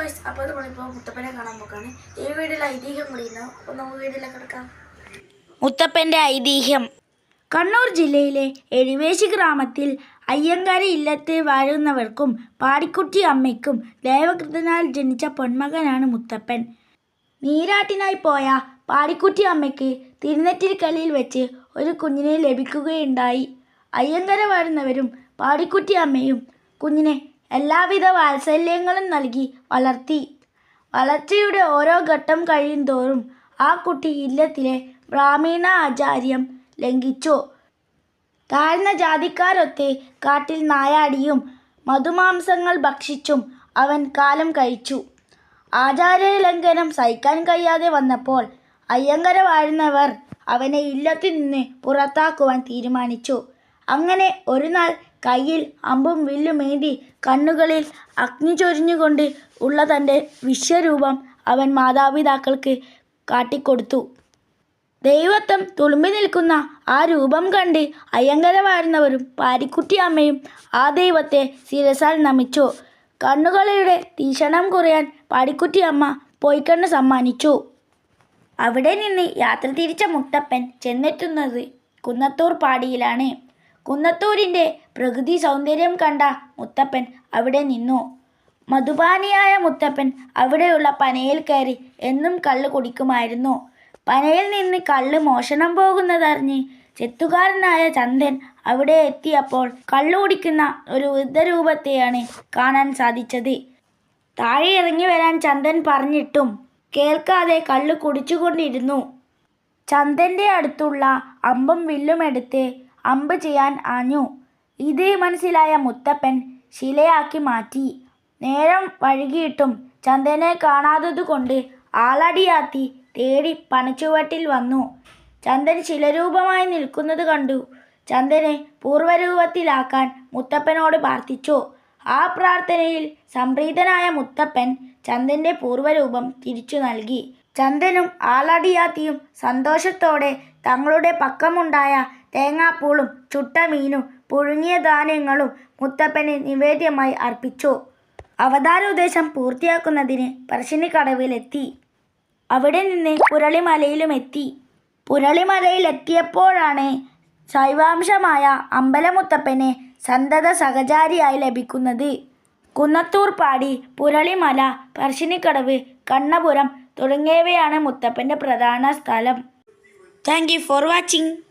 Guys അപ്പോൾ നമ്മളിപ്പോൾ മുത്തപ്പനെ കാണാൻ പോക്കാണ്. ഈ വീട്ടിൽ ഐതിഹ്യം കൂടി അപ്പോൾ നമുക്ക് വീട്ടിലേക്ക് കിടക്കാം. മുത്തപ്പന്റെ ഐതിഹ്യം. കണ്ണൂർ ജില്ലയിലെ എഴുവേശി ഗ്രാമത്തിൽ അയ്യങ്കാരി ഇല്ലത്ത് വാഴുന്നവർക്കും പാടിക്കുട്ടി അമ്മയ്ക്കും ദേവകൃതനാൽ ജനിച്ച പൊന്മകനാണ് മുത്തപ്പൻ. നീരാട്ടിനായി പോയ പാടിക്കുട്ടി അമ്മയ്ക്ക് തിരുനെറ്റിരിക്കലിൽ വെച്ച് ഒരു കുഞ്ഞിനെ ലഭിക്കുകയുണ്ടായി. അയ്യങ്കര വാഴുന്നവരും പാടിക്കുട്ടി അമ്മയും കുഞ്ഞിനെ എല്ലാവിധ വാത്സല്യങ്ങളും നൽകി വളർത്തി. വളർച്ചയുടെ ഓരോ ഘട്ടം കഴിയും തോറും ആ കുട്ടി ഇല്ലത്തിലെ ബ്രാഹ്മീണ ആചാര്യം ലംഘിച്ചു. താഴ്ന്ന ജാതിക്കാരൊത്തെ കാട്ടിൽ നായാടിയും മധുമാംസങ്ങൾ ഭക്ഷിച്ചും അവൻ കാലം കഴിച്ചു. ആചാര്യലംഘനം ലംഘനം സഹിക്കാൻ കഴിയാതെ വന്നപ്പോൾ അയ്യങ്കര വാഴുന്നവർ അവനെ ഇല്ലത്തിൽ നിന്ന് പുറത്താക്കുവാൻ തീരുമാനിച്ചു. അങ്ങനെ ഒരു നാൾ കയ്യിൽ അമ്പും വില്ലുമേന്തി കണ്ണുകളിൽ അഗ്നി ചൊരിഞ്ഞുകൊണ്ട് ഉള്ള തന്റെ വിശ്വരൂപം അവൻ മാതാപിതാക്കൾക്ക് കാട്ടിക്കൊടുത്തു. ദൈവത്വം തുളുമ്പി നിൽക്കുന്ന ആ രൂപം കണ്ട് അയ്യങ്കര വാഴുന്നവരും പാരിക്കുട്ടി അമ്മയും ആ ദൈവത്തെ ശിരസാൽ നമിച്ചു. കണ്ണുകളുടെ തീക്ഷണം കുറയാൻ പാടിക്കുട്ടി അമ്മ പോയിക്കണ്ണ് സമ്മാനിച്ചു. അവിടെ നിന്ന് യാത്ര തിരിച്ച മുട്ടപ്പൻ ചെന്നെത്തുന്നത് കുന്നത്തൂർ പാടിയിലാണ്. കുന്നത്തൂരിന്റെ പ്രകൃതി സൗന്ദര്യം കണ്ട മുത്തപ്പൻ അവിടെ നിന്നു. മധുപാനിയായ മുത്തപ്പൻ അവിടെയുള്ള പനയിൽ കയറി എന്നും കള്ള് കുടിക്കുമായിരുന്നു. പനയിൽ നിന്ന് കള്ള് മോഷണം പോകുന്നതറിഞ്ഞ് ചെത്തുകാരനായ ചന്ദൻ അവിടെ എത്തിയപ്പോൾ കള്ളു കുടിക്കുന്ന ഒരു വൃദ്ധരൂപത്തെയാണ് കാണാൻ സാധിച്ചത്. താഴെ ഇറങ്ങി വരാൻ ചന്ദൻ പറഞ്ഞിട്ടും കേൾക്കാതെ കള്ളു കുടിച്ചുകൊണ്ടിരുന്നു. ചന്ദന്റെ അടുത്തുള്ള അമ്പും വില്ലും എടുത്ത് അമ്പ് ചെയ്യാൻ ആഞ്ഞു. ഇത് മനസ്സിലായ മുത്തപ്പൻ ശിലയാക്കി മാറ്റി. നേരം വഴുകിയിട്ടും ചന്ദനെ കാണാത്തതുകൊണ്ട് ആളടിയാത്തി തേടി പനച്ചുവട്ടിൽ വന്നു. ചന്ദൻ ശിലരൂപമായി നിൽക്കുന്നത് കണ്ടു. ചന്ദനെ പൂർവരൂപത്തിലാക്കാൻ മുത്തപ്പനോട് പ്രാർത്ഥിച്ചു. ആ പ്രാർത്ഥനയിൽ സംപ്രീതനായ മുത്തപ്പൻ ചന്ദന്റെ പൂർവരൂപം തിരിച്ചു നൽകി. ചന്ദനും ആളടിയാത്തിയും സന്തോഷത്തോടെ തങ്ങളുടെ പക്കമുണ്ടായ തേങ്ങാപ്പൂളും ചുട്ട മീനും പുഴുങ്ങിയ ധാന്യങ്ങളും മുത്തപ്പന് നിവേദ്യമായി അർപ്പിച്ചു. അവതാരോദ്ദേശം പൂർത്തിയാക്കുന്നതിന് പറശ്ശിനിക്കടവിലെത്തി. അവിടെ നിന്ന് പുരളിമലയിലും എത്തി പുരളിമലയിലെത്തിയപ്പോഴാണ് ശൈവാംശമായ അമ്പലമുത്തപ്പനെ സന്തത സഹചാരിയായി ലഭിക്കുന്നത്. കുന്നത്തൂർ പാടി പുരളിമല പറശ്ശിനിക്കടവ് കണ്ണപുരം തുടങ്ങിയവയാണ് മുത്തപ്പന്റെ പ്രധാന സ്ഥലം. Thank for watching.